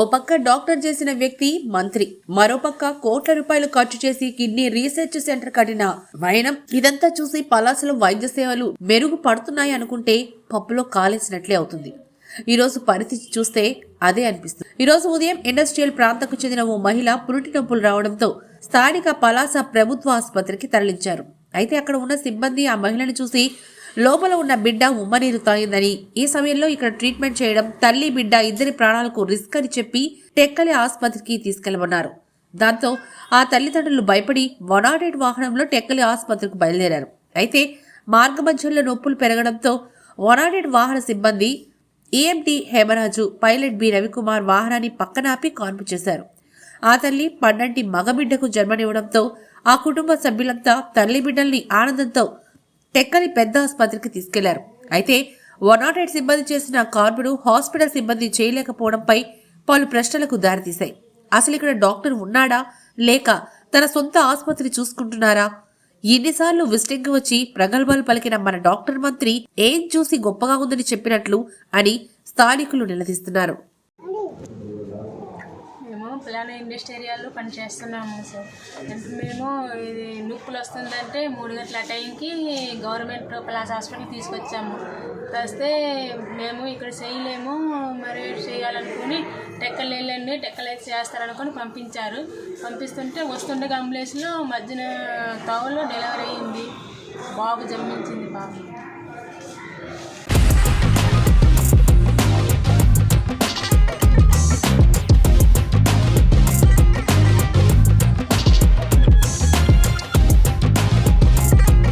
ఓ పక్క డాక్టర్ చేసిన వ్యక్తి మంత్రి. మరోపక్క కోట్ల రూపాయలు ఖర్చు చేసి కిడ్నీ రీసెర్చ్ సెంటర్ కట్టిన వైనం. ఇదంతా చూసి పలాసలో వైద్య సేవలు మెరుగుపడుతున్నాయి అనుకుంటే పప్పులో కాలేసినట్లే అవుతుంది. ఈరోజు పరిస్థితి చూస్తే అదే అనిపిస్తుంది. ఈరోజు ఉదయం ఇండస్ట్రియల్ ప్రాంతకు చెందిన ఓ మహిళ పురిటి నొప్పులు రావడంతో స్థానిక పలాస ప్రభుత్వ ఆసుపత్రికి తరలించారు. అయితే అక్కడ ఉన్న సిబ్బంది ఆ మహిళను చూసి లోపల ఉన్న బిడ్డ ఉమ్మనీరు తాగిందని ఈ సమయంలో ఇక్కడ ట్రీట్మెంట్ చేయడం తల్లి బిడ్డ ఇద్దరి ప్రాణాలకు రిస్క్ అని చెప్పి టెక్కలి ఆసుపత్రికి తీసుకెళ్ళమన్నారు. దాంతో ఆ తల్లిదండ్రులు భయపడి వనాడెడ్ వాహనంలో టెక్కలి ఆసుపత్రికి బయలుదేరారు. అయితే మార్గమధ్యంలో నొప్పులు పెరగడంతో వనాడెడ్ వాహన సిబ్బంది EMT Hemaraju pilot B Ravikumar వాహనాన్ని పక్కనాపి కాన్పు చేశారు. ఆ తల్లి పన్నంటి మగబిడ్డకు జన్మనివ్వడంతో ఆ కుటుంబ సభ్యులంతా తల్లి బిడ్డల్ని ఆనందంతో టెక్కని పెద్ద ఆసుపత్రికి తీసుకెళ్ళారు. అయితే వన్ నాట్ ఎయిట్ సిబ్బంది చేసిన కార్పును హాస్పిటల్ సిబ్బంది చేయలేకపోవడంపై పలు ప్రశ్నలకు దారితీశాయి. అసలు ఇక్కడ డాక్టర్ ఉన్నాడా? లేక తన సొంత ఆసుపత్రి చూసుకుంటున్నారా? ఎన్నిసార్లు విజిటింగ్ వచ్చి ప్రగల్భాలు పలికిన మన డాక్టర్ మంత్రి ఏం చూసి గొప్పగా ఉందని చెప్పినట్లు అని స్థానికులు నిలదీస్తున్నారు. మేము ఇండస్ట్రీ ఏరియాలో పనిచేస్తున్నాము సార్. అంటే మేము ఇది నొప్పులు వస్తుందంటే మూడు గంటల టైంకి గవర్నమెంట్ ప్లాస్ హాస్పిటల్కి తీసుకొచ్చాము. వస్తే మేము ఇక్కడ చేయలేము మరి చేయాలనుకుని టెక్కలు వెళ్ళండి టెక్కలు అయితే చేస్తారనుకొని పంపించారు. పంపిస్తుంటే వస్తుండగా అంబులెన్స్లో మధ్యన తవలో డెలివరీ అయ్యింది. బాబు జన్మించింది బాబు.